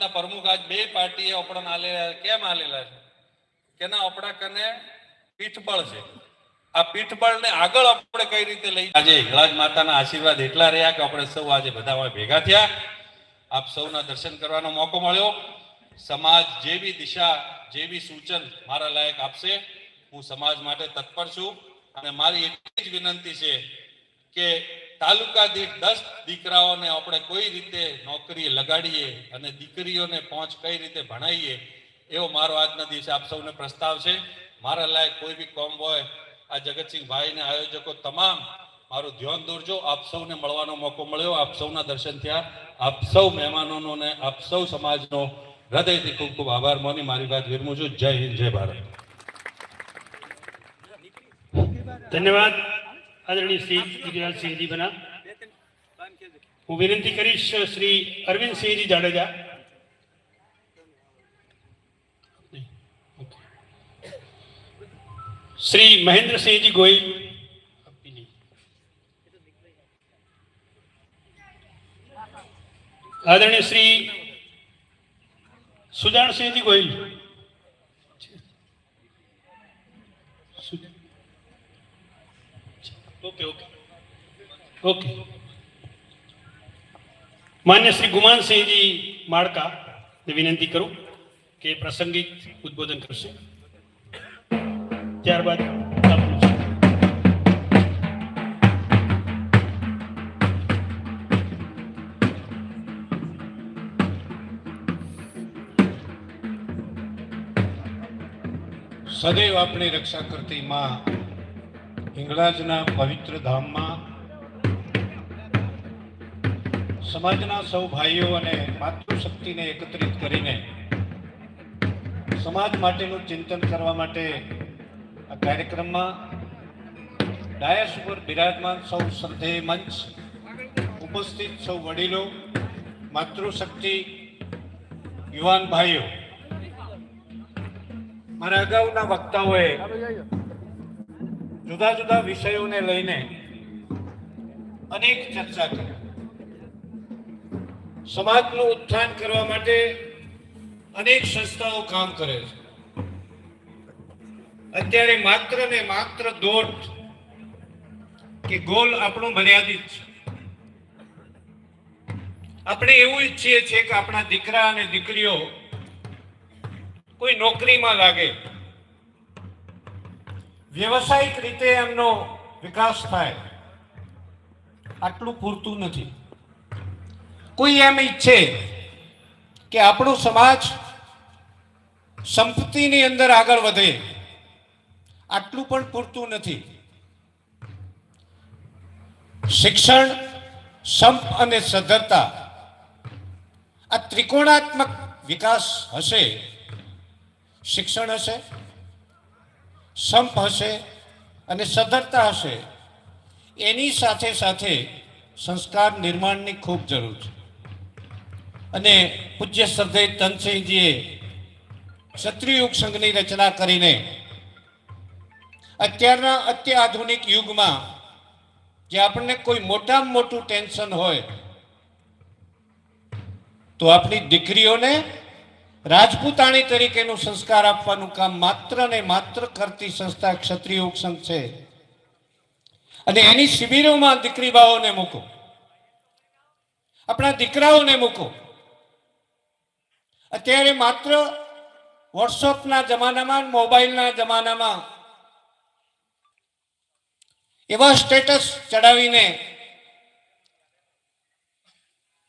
સમાજના પ્રમુખ આજ બે પાર્ટીએ આપણા આલેલા કેમ આલેલા છે? કેના ના કને પીઠબળ છે. આ પીઠબળને આગળ આપણે કઈ રીતે લઈ આજે હિંગળાજ માતાના આશીર્વાદ એટલા રહ્યા કે આપણે સૌ આજે બધા ભેગા થયા. આપ સૌના દર્શન કરવાનો મોકો મળ્યો. સમાજ જેવી દિશા, જેવી સૂચન મારા લાયક આપશે. હું સમાજ માટે તત્પર છું. અને મારી એટલી જ વિનંતી છે કે તાલુકા દીઠ દસ દીકરાઓને આપણે કોઈ રીતે નોકરી લગાડીએ અને દીકરીઓને પહોંચ કઈ રીતે ભણાવીએ એવો મારો આજના દિવસે આપ સૌને પ્રસ્તાવ છે, મારા લાયક કોઈ બી કોમ હોય, આ જગતસિંહભાઈને આયોજકો તમામ મારું ધ્યાન દોરજો. આપ સૌને મળવાનો મોકો મળ્યો. આપ સૌના દર્શન થયા. આપ સૌ મહેમાનોનો ને આપ સૌ સમાજનો હૃદયથી ખૂબ ખૂબ આભાર. માની, મારી વાત વિરમું છું. જય હિન્દ, જય ભારત. ધન્યવાદ. આદરણીય શ્રી ગિરિરાજસિંહજી બના હું વિનંતી કરીશ, શ્રી અરવિંદસિંહજી જાડેજા. શ્રી મહેન્દ્રસિંહજી ગોહિલ. આદરણીય Shri Sujansinhji Gohil. Okay okay okay માન્ય શ્રી ગુમાનસિંહજી માળકા ને વિનંતી કરું કે પ્રાસંગિક ઉદ્બોધન કરશે ત્યારબાદ. સદૈવ આપણી રક્ષા કરતી માં હિંગળાજના પવિત્ર ધામમાં સમાજના સૌ ભાઈઓ અને માતૃશક્તિને એકત્રિત કરીને સમાજ માટેનું ચિંતન કરવા માટે આ કાર્યક્રમમાં ડાયસ ઉપર બિરાજમાન સૌ શ્રદ્ધેય મંચ ઉપસ્થિત સૌ વડીલો, માતૃશક્તિ, યુવાન ભાઈઓ. મારા અગાઉના વક્તાઓએ જુદા જુદા વિષયોને લઈને અનેક ચર્ચા કરી. સમાજનું ઉત્થાન કરવા માટે અનેક સંસ્થાઓ કામ કરે છે. અત્યારે માત્ર ને માત્ર દોટ કે ગોલ આપણો મર્યાદિત છે. આપણે એવું ઈચ્છીએ છીએ કે આપણા દીકરા અને દીકરીઓ કોઈ નોકરીમાં લાગે. વ્યવસાયિક રીતે એમનો વિકાસ થાય. આટલું પૂરતું નથી. કોઈ એમ ઈચ્છે કે આપણો સમાજ સંપત્તિની અંદર આગળ વધે. આટલું પણ પૂરતું નથી. શિક્ષણ, સંપ અને સદ્ધરતા આ ત્રિકોણાત્મક વિકાસ હશે, શિક્ષણ હશે સંપ હશે અને સધરતા હશે. એની સાથે સાથે સંસ્કાર નિર્માણની ખૂબ જરૂર છે. અને પૂજ્ય શ્રદ્ધેય તનસિંહજીએ ક્ષત્રિયુગ સંઘની રચના કરીને અત્યારના અત્યાધુનિક યુગમાં જે આપણને કોઈ મોટામાં મોટું ટેન્શન હોય, તો આપણી દીકરીઓને રાજપૂતાણી તરીકેનો સંસ્કાર આપવાનું કામ માત્ર ને માત્ર કરતી સંસ્થા ક્ષત્રિય સંઘ છે. અને એની શિબિરોમાં દીકરી બાઓને મૂકો. આપણા દીકરાઓને મૂકો. અત્યારે માત્ર વોટ્સઅપના જમાનામાં મોબાઈલના જમાનામાં એવા સ્ટેટસ ચડાવીને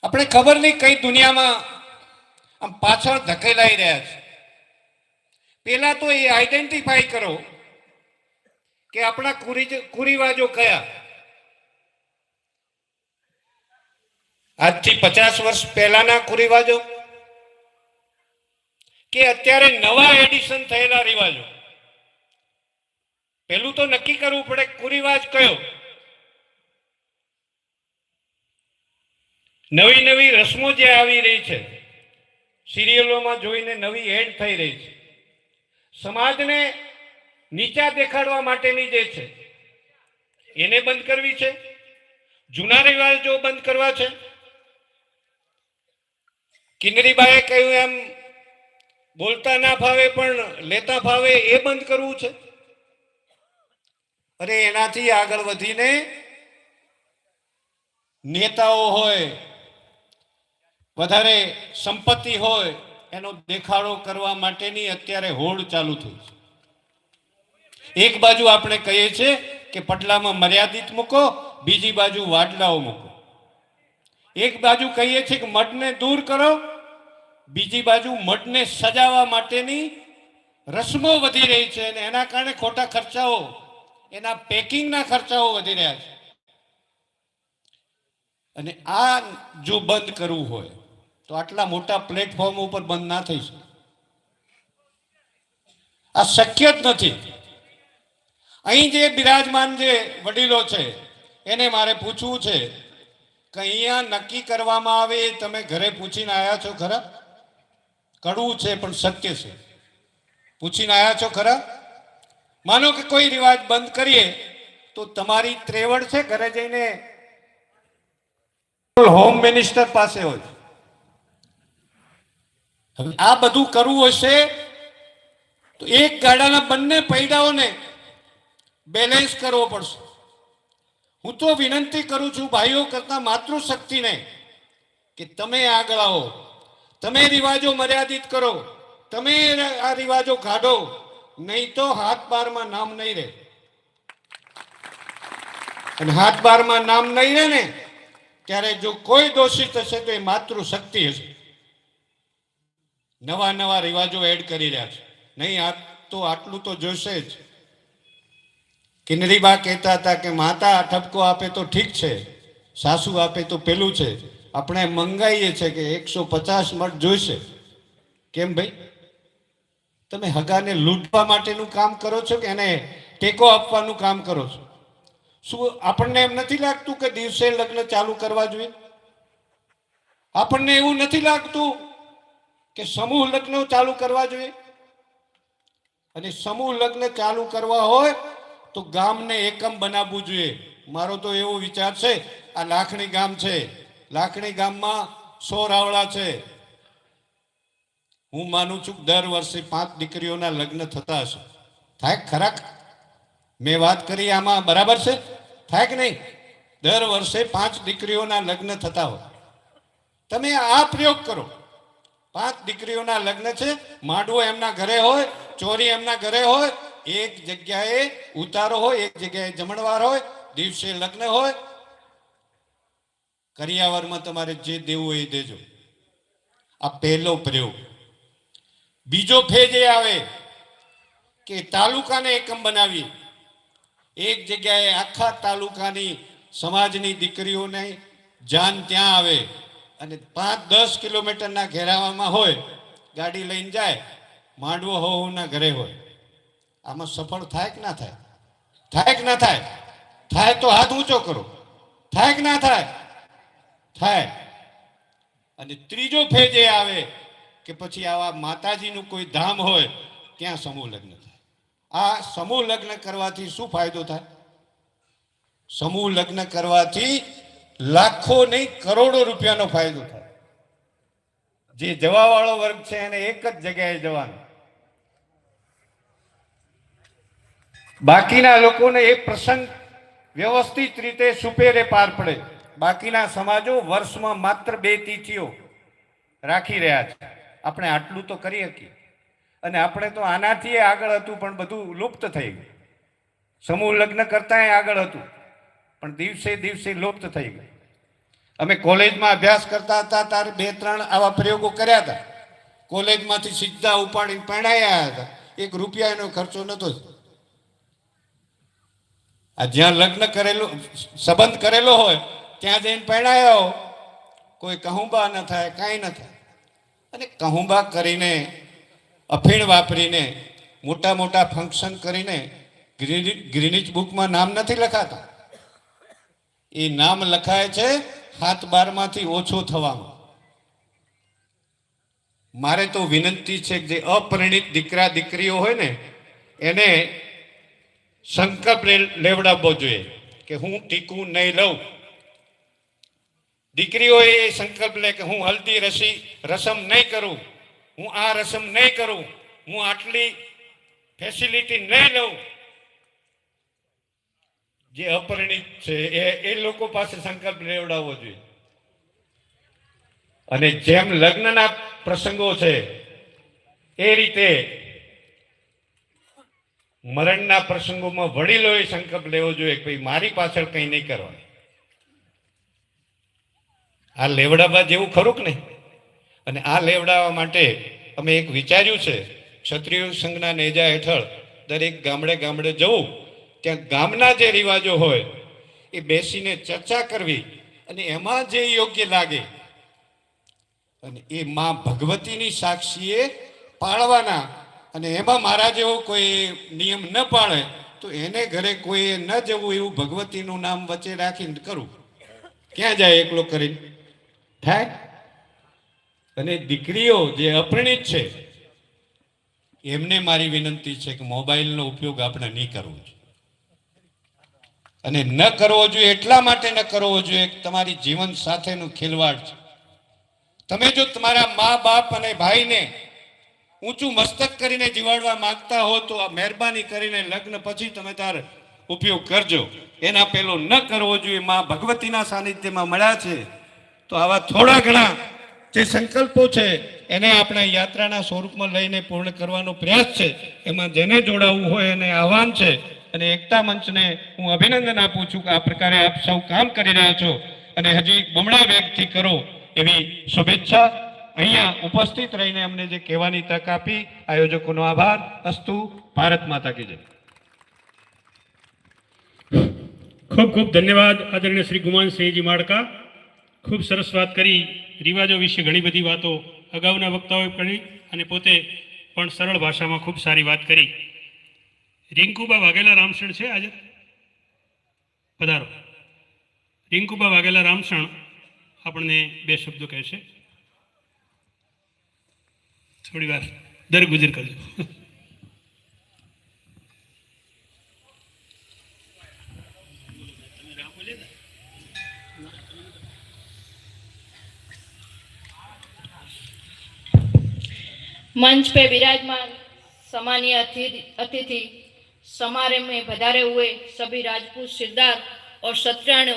આપણે ખબર નહીં કઈ દુનિયામાં આમ પાછળ ધકેલાઈ રહ્યા છે. પેલા તો એ આઈડેન્ટિફાઈ કરો કે આપણા કુરી કુરિવાજો કયા? આજથી પચાસ વર્ષ પહેલાના કુરિવાજો? કે અત્યારે નવા એડિશન થયેલા રિવાજો? પેલું તો નક્કી કરવું પડે કુરિવાજ કયો? નવી નવી રસમો જે આવી રહી છે. સિરિયલોમાં જોઈને નવી એડ થઈ રહી છે. સમાજને નીચા દેખાડવા માટેની જે છે, એને બંધ કરવી છે? જૂના રિવાજો બંધ કરવા છે? કિન્નરીબાએ કહ્યું એમ, બોલતા ના ફાવે પણ લેતા ફાવે એ બંધ કરવું છે? અરે એનાથી આગળ વધીને નેતાઓ હોય વધારે સંપત્તિ હોય, એનો દેખાડો કરવા માટેની અત્યારે હોડ ચાલુ થઈ છે. એક બાજુ આપણે કહીએ છીએ કે પટલામાં મર્યાદિત મૂકો, બીજી બાજુ વાટલાઓ મૂકો. એક બાજુ કહીએ છીએ કે મઠને દૂર કરો, બીજી બાજુ મઠને સજાવવા માટેની રસમો વધી રહી છે અને એના કારણે ખોટા ખર્ચાઓ, એના પેકિંગના ખર્ચાઓ વધી રહ્યા છે. અને આ જો બંધ કરવું હોય તો આટલા મોટા પ્લેટફોર્મ ઉપર બંધ ના થઈ શકે. આ શક્ય જ નથી. અહીં જે બિરાજમાન જે વડીલો છે, એને મારે પૂછવું છે કે અહીંયા નક્કી કરવામાં આવે એ તમે ઘરે પૂછીને આવ્યા છો ખરા? કડવું છે, પણ શક્ય છે. પૂછીને આવ્યા છો ખરા? માનો કે કોઈ રિવાજ બંધ કરીએ, તો તમારી ત્રેવડ છે ઘરે જઈને? હોમ મિનિસ્ટર પાસે હોય આ બધું કરવું હશે તો એક ગાડાના બંને પૈડાઓને બેલેન્સ કરવો પડશે. હું તો વિનંતી કરું છું ભાઈઓ કરતા માતૃશક્તિને કે તમે આગળ આવો, તમે રિવાજો મર્યાદિત કરો, તમે આ રિવાજો કાઢો, નહીં તો હાથ બારમાં નામ નહીં રહે. અને હાથ બારમાં નામ નહીં રહે ને, ત્યારે જો કોઈ દોષિત હશે તો એ માતૃશક્તિ હશે. નવા નવા રિવાજો એડ કરી રહ્યા છે. નહીં, આ તો આટલું તો જોશે જ. કિન્નરીબા કહેતા હતા કે, માતા ઠપકો આપે તો ઠીક છે. સાસુ આપે તો પેલું છે. આપણે મંગાઈએ છે કે એકસો પચાસ મઠ જોઈશે. કેમ ભાઈ? તમે હગાને લૂંટવા માટેનું કામ કરો છો કે એને ટેકો આપવાનું કામ કરો છો? શું આપણને એમ નથી લાગતું કે દિવસે લગ્ન ચાલુ કરવા જોઈએ? આપણને એવું નથી લાગતું કે સમૂહ લગ્ન ચાલુ કરવા જોઈએ? અને સમૂહ લગ્ન ચાલુ કરવા હોય તો ગામને એકમ બનાવવું જોઈએ. મારો તો એવો વિચાર છે, આ લાખણી ગામ છે. લાખણી ગામમાં સો રાવળા છે. હું માનું છું દર વર્ષે પાંચ દીકરીઓના લગ્ન થતા હશે. થાય ખરાક મેં વાત કરી આમાં, બરાબર છે? થાય કે નહીં? દર વર્ષે પાંચ દીકરીઓના લગ્ન થતા હોય. તમે આ પ્રયોગ કરો. પાંચ દીકરીઓના લગ્ન છે, માંડવો એમના ઘરે હોય, ચોરી એમના ઘરે હોય, એક જગ્યાએ ઉતારો હોય, એક જગ્યાએ જમણવાર હોય, દિવસે લગ્ન હોય. કરિયાવરમાં તમારે જે દેવું એ દેજો. આ પહેલો પ્રયોગ. બીજો ફેજ એ આવે કે તાલુકાને એકમ બનાવી એક જગ્યાએ આખા તાલુકાની સમાજની દીકરીઓને જાન ત્યાં આવે. અને પાંચ દસ કિલોમીટરના ઘેરાવામાં હોય, ગાડી લઈને જાય, માંડવો હોવના ઘરે હોય. આમાં સફળ થાય કે ના થાય. થાય કે ના થાય. થાય તો હાથ ઊંચો કરો. થાય કે ના થાય. થાય. અને ત્રીજો ફેજ એ આવે કે પછી આવા માતાજીનું કોઈ ધામ હોય, ત્યાં સમૂહ લગ્ન થાય. આ સમૂહ લગ્ન કરવાથી શું ફાયદો થાય? સમૂહ લગ્ન કરવાથી લાખો નહીં કરોડો રૂપિયાનો ફાયદો થાય. જે જવાવાળો વર્ગ છે એને એક જ જગ્યાએ જવાનું. બાકીના લોકોને એ પ્રસંગ વ્યવસ્થિત રીતે સુપેરે પાર પડે. બાકીના સમાજો વર્ષમાં માત્ર બે તિથિઓ રાખી રહ્યા છે. આપણે આટલું તો કરી શકીએ. અને આપણે તો આનાથી આગળ હતું, પણ બધું લુપ્ત થઈ ગયું. સમૂહ લગ્ન કરતા આગળ હતું. પણ દિવસે દિવસે લુપ્ત થઈ ગયું. અમે કોલેજમાં અભ્યાસ કરતા હતા ત્યારે બે, ત્રણ આવા પ્રયોગો કર્યા હતા. કોલેજમાંથી સીધા ઉપાડીને પરણાયા હતા. એક રૂપિયા એનો ખર્ચો નહોતો. આ જ્યાં લગ્ન કરેલો, સંબંધ કરેલો હોય, ત્યાં જઈને પરણાયા. હો કોઈ કહુંબા ન થાય, કાંઈ ન થાય. અને કહુંબા કરીને, અફીણ વાપરીને, મોટા મોટા ફંક્શન કરીને, ગ્રીની- ગ્રીનિચ બુકમાં નામ નથી લખાતા. એ નામ લખાય છે હાથ બારમાંથી ઓછો થવામાં મારે તો વિનંતી છે જે અપરિણિત દીકરા દીકરીઓ હોય ને, એને સંકલ્પ લેવડાવવો જોઈએ કે હું ટીકું નહીં લઉં. દીકરીઓએ એ સંકલ્પ લે કે હું હલ્દી રસી, રસમ નહીં કરું, હું આ રસમ નહીં કરું, હું આટલી ફેસિલિટી નહીં લઉં. જે અપરિણિત છે, એ એ લોકો પાસે સંકલ્પ લેવડાવવો જોઈએ. અને જેમ લગ્નના પ્રસંગો છે, એ રીતે મરણના પ્રસંગોમાં વડીલોએ સંકલ્પ લેવો જોઈએ કે ભાઈ, મારી પાછળ કંઈ નહીં કરવાનું. આ લેવડાવવા જેવું ખરું કે નહીં? અને આ લેવડાવવા માટે અમે એક વિચાર્યું છે, ક્ષત્રિય સંઘના નેજા હેઠળ દરેક ગામડે ગામડે જવું ત્યાં ગામના જે રિવાજો હોય, એ બેસીને ચર્ચા કરવી અને એમાં જે યોગ્ય લાગે અને એ માં ભગવતીની સાક્ષીએ પાળવાના અને એમાં મારા જેવો કોઈ નિયમ ન પાળે, તો એને ઘરે કોઈએ ન જવું એવું ભગવતીનું નામ વચ્ચે રાખીને કરું. ક્યાં જાય એકલો કરીને? થાય? અને દીકરીઓ જે અપરિણિત છે, એમને મારી વિનંતી છે કે મોબાઈલનો ઉપયોગ આપણે નહીં કરવો જોઈએ. અને ન કરવો જોઈએ, એટલા માટે ન કરવો જોઈએ તમારી જીવન સાથેનું ખેલવાડ છે. તમે જો તમારા મા બાપ અને ભાઈને ઊંચું મસ્તક કરીને જીવાડવા માંગતા હો, તો મહેરબાની કરીને લગ્ન પછી તમે તાર ઉપયોગ કરજો. એના પેલો ન કરવો જોઈએ, મા ભગવતીના સાનિધ્યમાં મળ્યા છે. તો આવા થોડા ઘણા જે સંકલ્પો છે, એને આપણે યાત્રાના સ્વરૂપમાં લઈને પૂર્ણ કરવાનો પ્રયાસ છે. એમાં જેને જોડાવવું હોય એને આહવાન છે. અને એકતા મંચને હું અભિનંદન આપું છું કે આ પ્રકારે આપ સૌ કામ કરી રહ્યા છો. અને હજી બમણા વેગથી કરો એવી શુભેચ્છા. અહીંયા ઉપસ્થિત રહીને અમને જે કહેવાની તક આપી, આયોજકોનો આભાર. અસ્તુ, ભારત માતા કી ખૂબ ખૂબ ધન્યવાદ આદરણીય શ્રી ગુમાનસિંહજી માડકા. ખૂબ સરસ વાત કરી. રિવાજો વિશે ઘણી બધી વાતો અગાઉના વક્તાઓએ કરી અને પોતે પણ સરળ ભાષામાં ખૂબ સારી વાત કરી. રિંકુબા વાઘેલા રામસણ છે આજે? પધારો. રિંકુબા વાઘેલા રામસણ આપણને બે શબ્દો કહેશે થોડી વાર દર ગુજર કરજો. મંચ પે બિરાજમાન સામાન્ય અતિથિ समारोह में पधारे हुए सभी राजपूत सिरदार और सत्राणु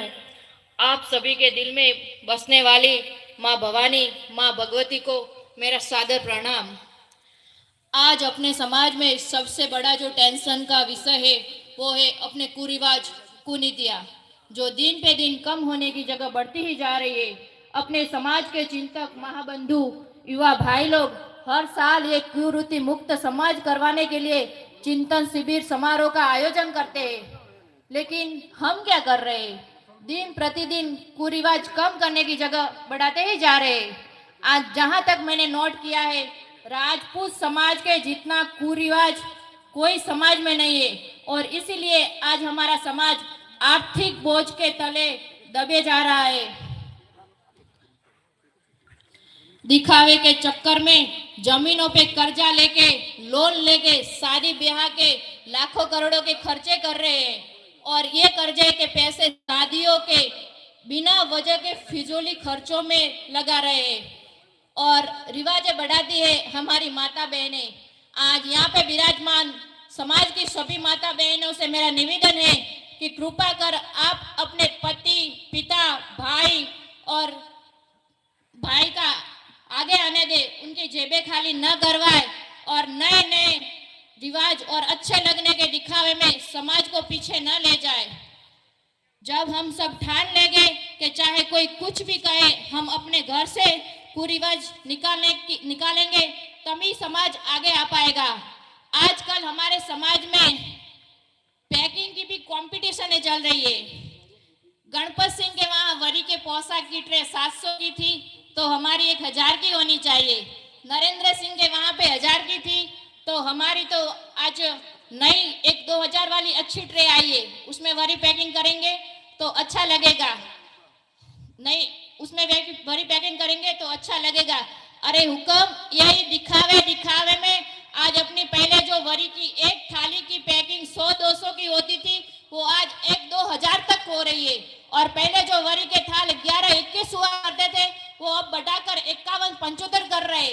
आप सभी के दिल में बसने वाली माँ भवानी, माँ भगवती को मेरा सादर प्रणाम। आज अपने समाज में सबसे बड़ा जो टेंशन का विषय है, वो है अपने कुरिवाज, कुनीतियाँ, जो दिन पे दिन कम होने की जगह बढ़ती ही जा रही है। अपने समाज के चिंतक, महाबंधु, युवा भाई लोग, हर साल ये कुरीति मुक्त समाज करवाने के लिए चिंतन शिविर समारोह का आयोजन करते हैं। लेकिन हम क्या कर रहे हैं? दिन प्रतिदिन कुरिवाज कम करने की जगह बढ़ाते ही जा रहे हैं। आज जहाँ तक मैंने नोट किया है, राजपूत समाज के जितना कुरिवाज कोई समाज में नहीं है, और इसीलिए आज हमारा समाज आर्थिक बोझ के तले दबे जा रहा है। दिखावे के चक्कर में जमीनों पे कर्जा लेके लोन लेके शादी ब्याह के, लाखों करोड़ों के खर्चे कर रहे हैं। और ये कर्जे के पैसे शादियों के बिना वजह के फिजूली खर्चों में लगा रहे हैं। और रिवाजें बढ़ाती है हमारी माता बहनें। आज यहाँ पे विराजमान समाज की सभी माता बहनों से मेरा निवेदन है कि कृपा कर आप अपने पति, पिता, भाई और भाई का आगे आने दे, उनकी जेबें खाली न करवाए और नए नए रिवाज और अच्छे लगने के दिखावे में समाज को पीछे न ले जाए। जब हम सब ठान लेंगे कि चाहे कोई कुछ भी कहे, हम अपने घर से कुरिवाज निकालने की, निकालेंगे, तभी समाज आगे आ पाएगा। आजकल हमारे समाज में पैकिंग की भी कंपटीशन चल रही है। गणपत सिंह के वहाँ वरी के पोशाक की ट्रे 700 की थी तो हमारी एक हज़ार की होनी चाहिए। नरेंद्र सिंह के वहाँ पे हज़ार की थी तो हमारी तो आज नई एक दो हज़ार वाली अच्छी ट्रे आई है। उसमें वरी पैकिंग करेंगे तो अच्छा लगेगा। नहीं, उसमें वरी पैकिंग करेंगे तो अच्छा लगेगा। अरे हुक्म, यही दिखावे दिखावे में आज अपनी पहले जो वरी की एक थाली की पैकिंग सौ, दो सौ की होती थी वो आज एक दो हज़ार तक हो रही है। और पहले जो वरी के थाल ग्यारह, इक्कीस हुआ करते थे, वो अब बढ़ाकर इक्यावन, पंचोत्तर कर रहे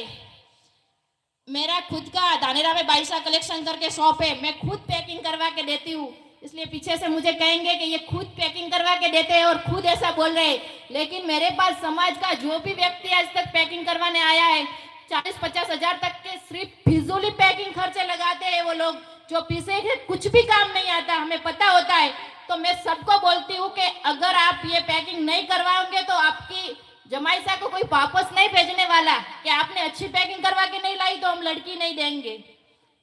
मेरा खुद का धानेरा में बाईसा कलेक्शन करके शॉप है। मैं खुद पैकिंग करवा के देती हूँ। इसलिए पीछे से मुझे कहेंगे कि ये खुद पैकिंग करवा के देते हैं और खुद ऐसा बोल रहे हैं। लेकिन मेरे पास समाज का जो भी व्यक्ति आज तक पैकिंग करवाने आया है, चालीस, पचास हज़ार तक के सिर्फ़ फिजूली पैकिंग खर्चे लगाते हैं वो लोग। जो पीछे कुछ भी काम नहीं आता हमें पता होता है। तो मैं सबको बोलती हूँ कि अगर आप ये पैकिंग नहीं करवाओगे तो आपकी जमाईसा को कोई वापस नहीं भेजने वाला कि आपने अच्छी पैकिंग करवा के नहीं लाई तो हम लड़की नहीं देंगे।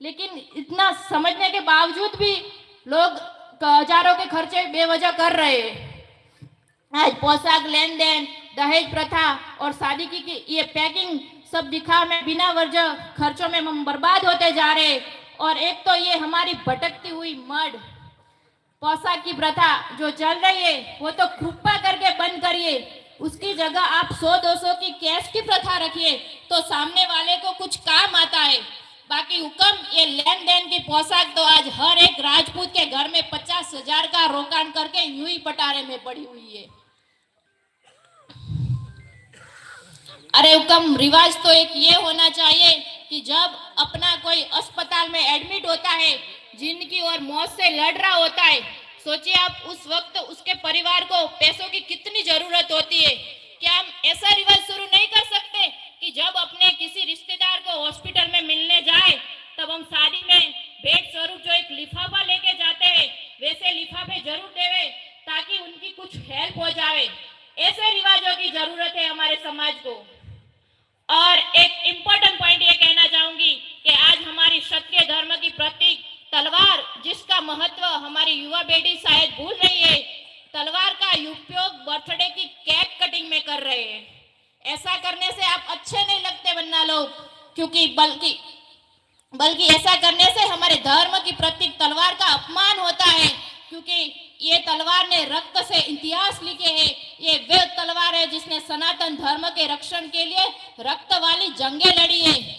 लेकिन इतना समझने के बावजूद भी लोग हज़ारों के खर्चे बेवजह कर रहे हैं। आज पोशाक लेन देन दहेज प्रथा और शादी की, की ये पैकिंग सब दिखा में बिना वजह खर्चों में हम बर्बाद होते जा रहे हैं। और एक तो ये हमारी भटकती हुई मड पोशाक की प्रथा जो चल रही है, वो तो कृपा करके बंद करिए। उसकी जगह आप सौ दो सौ की कैश की प्रथा रखिए तो सामने वाले को कुछ काम आता है। बाकी हुक्म, ये लेन देन की पोशाक तो आज हर एक राजपूत के घर में पचास हज़ार का रोकान करके यूँ ही पटारे में पड़ी हुई है। अरे हुक्म, रिवाज तो एक ये होना चाहिए कि जब अपना कोई अस्पताल में एडमिट होता है ज़िंदगी और मौत से लड़ रहा होता है। सोचिए आप, उस वक्त उसके परिवार को पैसों की कितनी ज़रूरत होती है। क्या हम ऐसा रिवाज शुरू नहीं कर सकते कि जब अपने किसी रिश्तेदार को हॉस्पिटल में मिलने जाए, तब हम शादी में भेंट स्वरूप जो एक लिफाफा लेके जाते हैं, वैसे लिफाफे ज़रूर देवे, ताकि उनकी कुछ हेल्प हो जाए ऐसे रिवाजों की ज़रूरत है हमारे समाज को। और एक इम्पोर्टेंट पॉइंट ये कहना चाहूँगी कि आज हमारी क्षत्रिय धर्म की प्रतीक तलवार, जिसका महत्व हमारी युवा बेटी शायद भूल रही है, तलवार का उपयोग बर्थडे की केक कटिंग में कर रहे हैं। ऐसा करने से आप अच्छे नहीं लगते वरना लोग, क्योंकि बल्कि बल्कि ऐसा करने से हमारे धर्म की प्रतीक तलवार का अपमान होता है, क्योंकि ये तलवार ने रक्त से इतिहास लिखे हैं। ये वे तलवार है जिसने सनातन धर्म के रक्षण के लिए रक्त वाली जंगे लड़ी है।